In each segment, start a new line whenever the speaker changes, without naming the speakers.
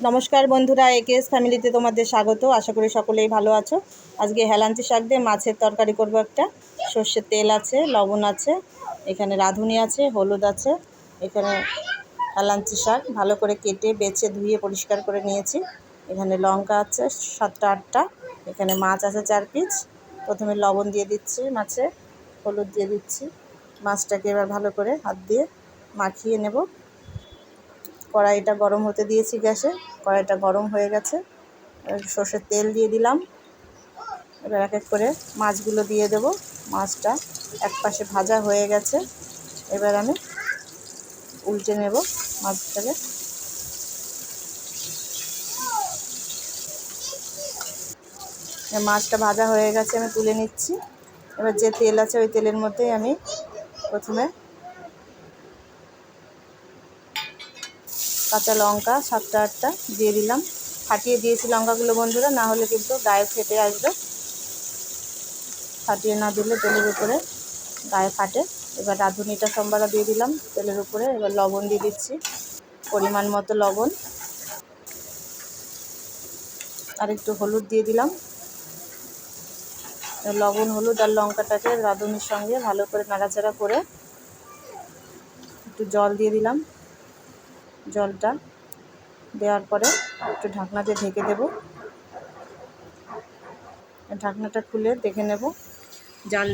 নমস্কার বন্ধুরা, একেএস ফ্যামিলিতে তোমাদের স্বাগত। আশা করি সকলেই ভালো আছো। আজকে হেলাঞ্চি শাক দিয়ে মাছের তরকারি করব একটা। সর্ষের তেল আছে, লবণ আছে, এখানে রাঁধুনি আছে, হলুদ আছে, এখানে হেলাঞ্চি শাক ভালো করে কেটে, বেছে, ধুয়ে, পরিষ্কার করে নিয়েছি। এখানে লঙ্কা আছে সাতটা, আটটা। এখানে মাছ আছে চার পিস। প্রথমে লবণ দিয়ে দিচ্ছি মাছে, হলুদ দিয়ে দিচ্ছি। মাছটাকে এবার ভালো করে হাত দিয়ে মাখিয়ে নেব। কড়াইটা গরম হতে দিয়েছি গ্যাসে, কড়াইটা গরম হয়ে গেছে। সর্ষের তেল দিয়ে দিলাম। এবার এক এক করে মাছগুলো দিয়ে দেব। মাছটা এক পাশে ভাজা হয়ে গেছে। এবার আমি উল্টে নেব মাছটাকে। মাছটা ভাজা হয়ে গেছে, আমি তুলে নিচ্ছি। এবার যে তেল আছে ওই তেলের মধ্যেই আমি প্রথমে কাঁচা লঙ্কা, সাতটা আটটা দিয়ে দিলাম। ফাটিয়ে দিয়েছি লঙ্কাগুলো বন্ধুরা, না হলে কিন্তু গায়ে ফেটে আসবে। ফাটিয়ে না দিলে তেলের উপরে গায়ে ফাটে। এবার রাঁধুনিটা সোমবারা দিয়ে দিলাম, তেলের উপরে। এবার লবণ দিয়ে দিচ্ছি, পরিমাণ মতো লবণ। আর একটু হলুদ দিয়ে দিলাম। লবণ, হলুদ আর লঙ্কাটাকে রাঁধুনির সঙ্গে ভালো করে নাড়াচাড়া করে একটু জল দিয়ে দিলাম। জলটা দেওয়ার পরে একটু ঢাকনা দিয়ে ঢেকে দেব। ঢাকনাটা খুলে দেখে নেব। জাল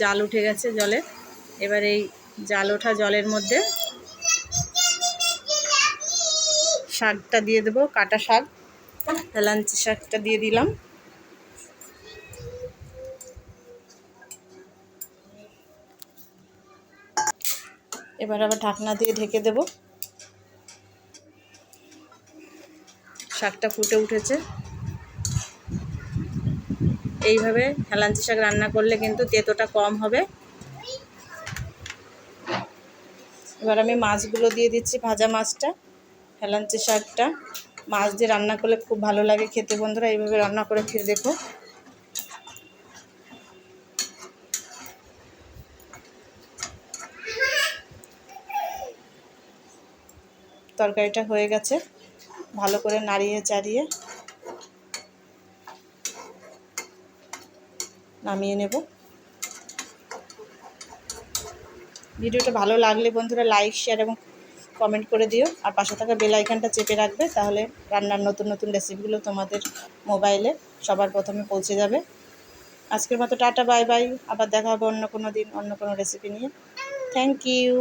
জাল উঠে গেছে জলে। এবার এই জাল ওঠা জলের মধ্যে শাকটা দিয়ে দেবো, কাটা শাক। হেলাঞ্চি শাকটা দিয়ে দিলাম। এবার আবার ঢাকনা দিয়ে ঢেকে দেব। শাকটা ফুটে উঠেছে। এইভাবে হেলাঞ্চি শাক রান্না করলে কিন্তু তেতোটা কম হবে। এবার আমি মাছগুলো দিয়ে দিচ্ছি ভাজা মাছটা, হেলাঞ্চি শাকটা। মাছ দিয়ে রান্না করলে খুব ভালো লাগে খেতে বন্ধুরা, এইভাবে রান্না করে খেয়ে দেখো। তরকারিটা হয়ে গেছে। ভালো করে নাড়িয়ে চাড়িয়ে নামিয়ে নেব। ভিডিওটা ভালো লাগলে বন্ধুরা লাইক, শেয়ার এবং কমেন্ট করে দিও। আর পাশে থাকা বেল আইকনটা চেপে রাখবে, তাহলে রান্নার নতুন নতুন রেসিপিগুলো তোমাদের মোবাইলে সবার প্রথমে পৌঁছে যাবে। আজকের মতো টাটা, বাই বাই। আবার দেখা হবে অন্য কোনো দিন অন্য কোনো রেসিপি নিয়ে। Thank you